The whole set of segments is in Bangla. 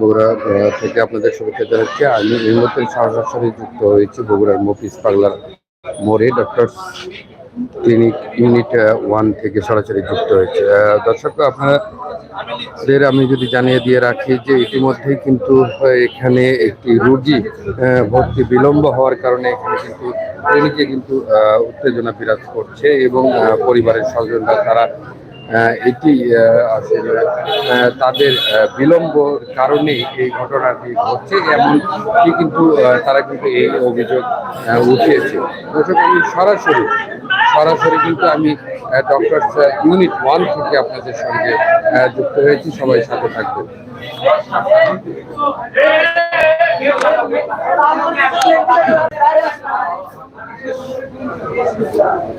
বগুড়া থেকে আপনাদের শুভেচ্ছা জানাচ্ছি, আমি এই মুহূর্তে সরাসরি যুক্ত হয়েছি বগুড়ার মফিজ পাগলার মোড়ে, ডক্টর ক্লিনিক ইউনিট ওয়ান থেকে সরাসরি যুক্ত হয়েছে। দর্শক, আপনাদের আমি যদি জানিয়ে দিয়ে রাখি যে ইতিমধ্যেই কিন্তু এখানে একটি রুগী ভর্তি বিলম্ব হওয়ার কারণে এখানে কিন্তু ক্লিনিকে কিন্তু উত্তেজনা বিরাজ করছে এবং পরিবারের স্বজনরা, তারা এটি আসলে তাদের বিলম্বর কারণেই এই ঘটনাটি ঘটছে এমনকি কিন্তু তারা কিন্তু এই অভিযোগ উঠিয়েছে দর্শক আমি সরাসরি সরাসরি কিন্তু আমি ডক্টর ইউনিট ওয়ান থেকে আপনাদের সঙ্গে যুক্ত হয়েছি সবাই সাথে থাকবেন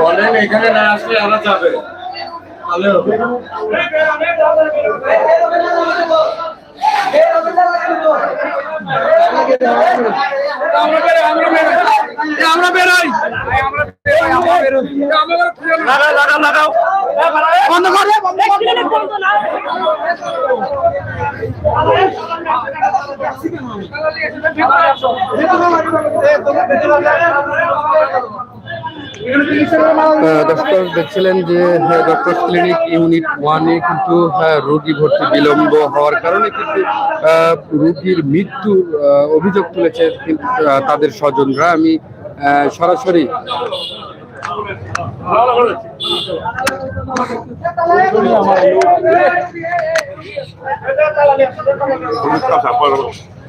বলেন এখানে না আসলে আনা যাবে। আমরা বেরোই। লাগাও লাগাও লাগাও। বন্ধ করে। আহ, দর্শক দেখছিলেন যে ডক্টর ক্লিনিক ইউনিট ওয়ানে কিন্তু রোগী ভর্তি বিলম্ব হওয়ার কারণে কিন্তু রোগীর মৃত্যুর অভিযোগ তুলেছে তাদের স্বজনরা। আমি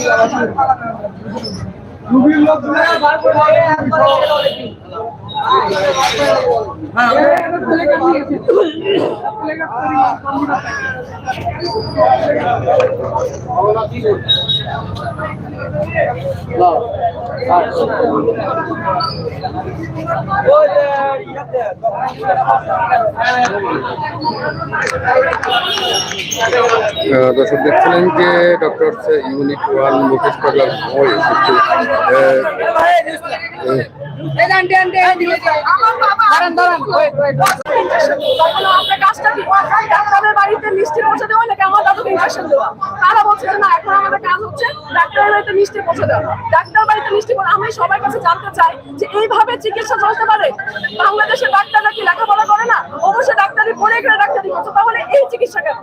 সরাসরি আহ, দর্শক দেখছিলেন যে ডক্টর ইউনিট ওয়ান মুকেশ পাগলার বাড়িতে মিষ্টি পৌঁছে দেওয়া নাকি আমার দাদুকে ইনজেকশন দেওয়া? তারা বলছে যে না, এখন আমাদের কাজ হচ্ছে ডাক্তারের বাড়িতে মিষ্টি পৌঁছে দেওয়া। ডাক্তার বাড়িতে মিষ্টি পৌঁছে আমি সবার কাছে জানতে চাই যে এইভাবে চিকিৎসা চলতে পারে? বাংলাদেশের ডাক্তাররা কি লেখাপড়া করে না? অবশ্যই ডাক্তারি পড়ে গেলে ডাক্তারি করছে, তাহলে এই চিকিৎসা কেন?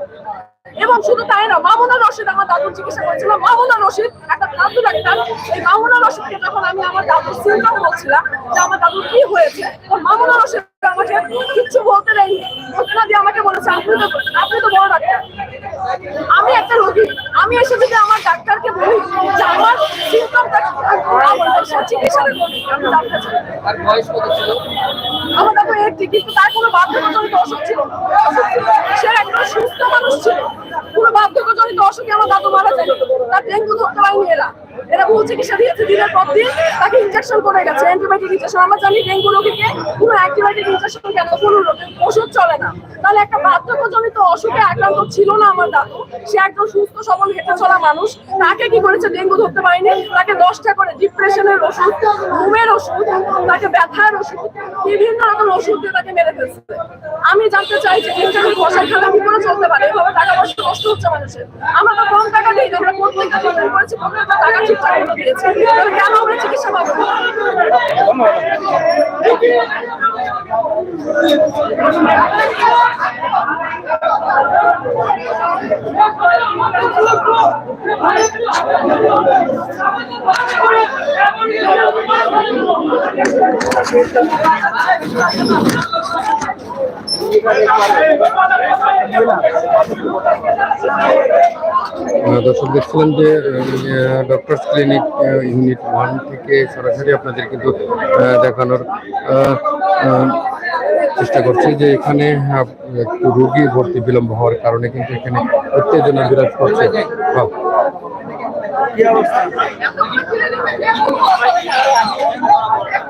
এবং শুধু তাই না মামুনা রশিদ আমার দাদুর চিকিৎসা করেছিল মামুনা রশিদ একটা দাদু ডাক্তার এই মামুনা রশিদকে যখন আমি আমার দাদুর সিমটম বলছিলাম যে আমার দাদুর কি হয়েছে তো মামুনা রশিদ আমাকে কিচ্ছু বলতে দেয়নি। বলতে না দিয়ে আমাকে বলেছে আপনি তো আপনি তো বড় ডাক্তার। আমি একটা রোগী আমি এসে যদি আমার ডাক্তারকে বলি যে আমার সিমটমটা আমি আমার দাদু একটি কিন্তু তার কোনো বাধ্যকজনিত অসুখ ছিল না। সে একজন সুস্থ মানুষ ছিল। কোনো বাধ্যকজনিত অসুখে আমার দাদু মারা যায়। তার ডেঙ্গু ডেঙ্গু চিকিৎসা দিয়েছে দিনের পর দিন তাকে ইনজেকশন করে গেছে। অ্যান্টিবায়োটিক ইনজেকশন আমরা জানি ডেঙ্গু রোগীকে কোনো অ্যান্টিবায়োটিক ইনজেকশন কেন? কোনো রোগের ওষুধ চলে না। তাহলে একটা বার্ধক্যজনিত অসুখে আক্রান্ত ছিল না আমার দাদু। সে একদম সুস্থ, সবল, হেঁটে চলা মানুষ। তাকে কি করেছে? ডেঙ্গু ধরতে পারেনি। তাকে দশটা করে ডিপ্রেশনের ওষুধ, ঘুমের ওষুধ, তাকে ব্যথার ওষুধ, বিভিন্ন রকম ওষুধ দিয়ে তাকে মেরে ফেলছে। আমি জানতে চাই যে ইন্টারনেট বসায় খেলা কি করে চলতে পারে। এভাবে টাকা পয়সা নষ্ট হচ্ছে মানুষের। আমরা তো কম টাকা দিই, আমরা প্রত্যেকটা করেছি প্রত্যেকটা টাকা ঠিকঠাক মতো দিয়েছি কেন আমরা চিকিৎসা পাবো না? আহ, দর্শক দেখছিলাম যে ডক্টরস ক্লিনিক ইউনিট ওয়ান থেকে সরাসরি আপনাদের কিন্তু দেখানোর চেষ্টা করছি যে এখানে একটু রোগী ভর্তি বিলম্ব হওয়ার কারণে কিন্তু এখানে উত্তেজনা বিরাজ করছে হ্যাঁ।